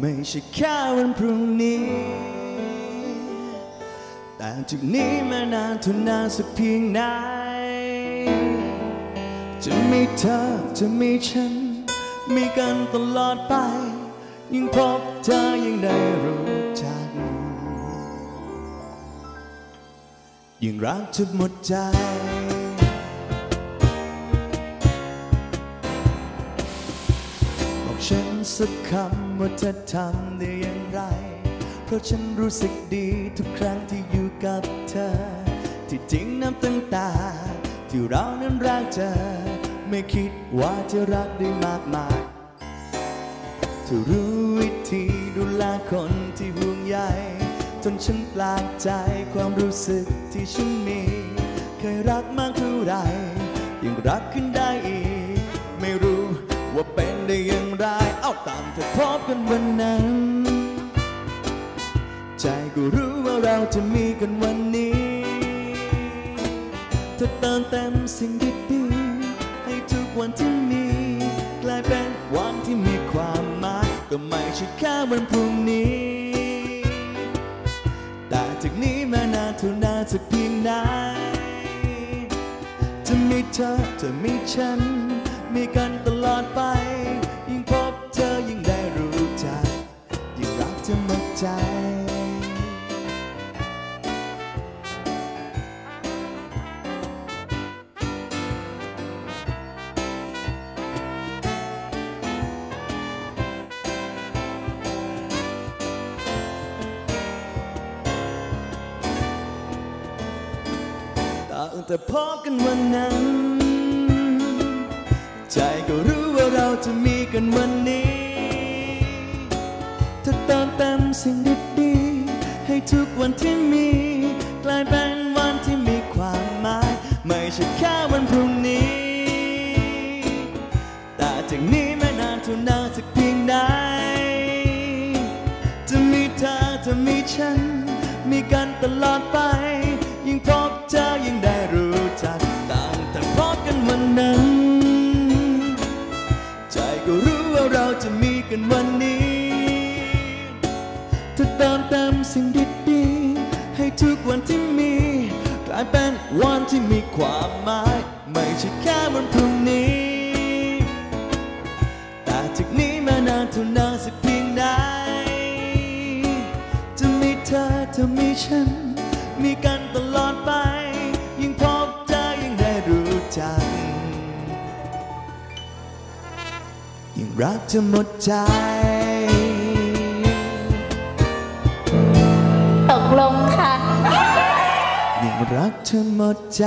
ไม่ใช่แค่วันพรุ่งนี้ แต่จากนี้มานานเท่านานสักเพียงไหน จะมีเธอจะมีฉัน มีกันตลอดไป ยิ่งพบเธอยิ่งได้รู้จัก ยิ่งรักจนหมดใจ สักคำว่าเธอทำได้อย่างไร เพราะฉันรู้สึกดีทุกครั้งที่อยู่กับเธอ ที่จริงน้ำตั้งตา ที่เรานั้นรักเธอ ไม่คิดว่าจะรักได้มากมายเธอรู้วิธีดูแลคนที่ห่วงใยจนฉันแปลกใจความรู้สึกที่ฉันมี เคยรักมากเท่าไรยังรักขึ้น วันนั้น ใจก็รู้ว่าเราจะมีกันวันนี้เธอเติมเต็มสิ่งดีๆให้ทุกวันที่มีกลายเป็นวันที่มีความหมายก็ไม่ใช่แค่วันพรุ่งนี้แต่จากนี้มานานเท่านานสักเพียงไหนจะมีเธอจะมีฉัน มีกันตลอดไป ตั้งแต่พบกันวันนั้น ใจก็รู้ว่าเราจะมีกันวันนี้เธอเติมเต็มสิ่งดีๆให้ทุกวันที่มี กลายเป็นวันที่มีความหมาย ไม่ใช่แค่วันพรุ่งนี้ แต่จากนี้ไม่นานเท่านานสักเพียงใดจะมีเธอจะมีฉัน มีกันตลอดไป ยิ่งพบเธอยิ่งได้รู้จักต่างแต่พบกันวันนั้น ใจก็รู้ว่าเราจะมีกันวันนี้เธอเติมเต็มสิ่งดีๆให้ทุกวันที่มีกลายเป็นวันที่มีความหมาย ไม่ใช่แค่วันพรุ่งนี้ แต่จากนี้มานานเท่านานสักเพียงใดจะมีเธอจะมีฉัน มีกันตลอดไป ยิ่งพบเธอยิ่งได้รู้จัก ยิ่งรักเธอหมดใจ ตกลงค่ะ ยิ่งรักเธอหมดใจ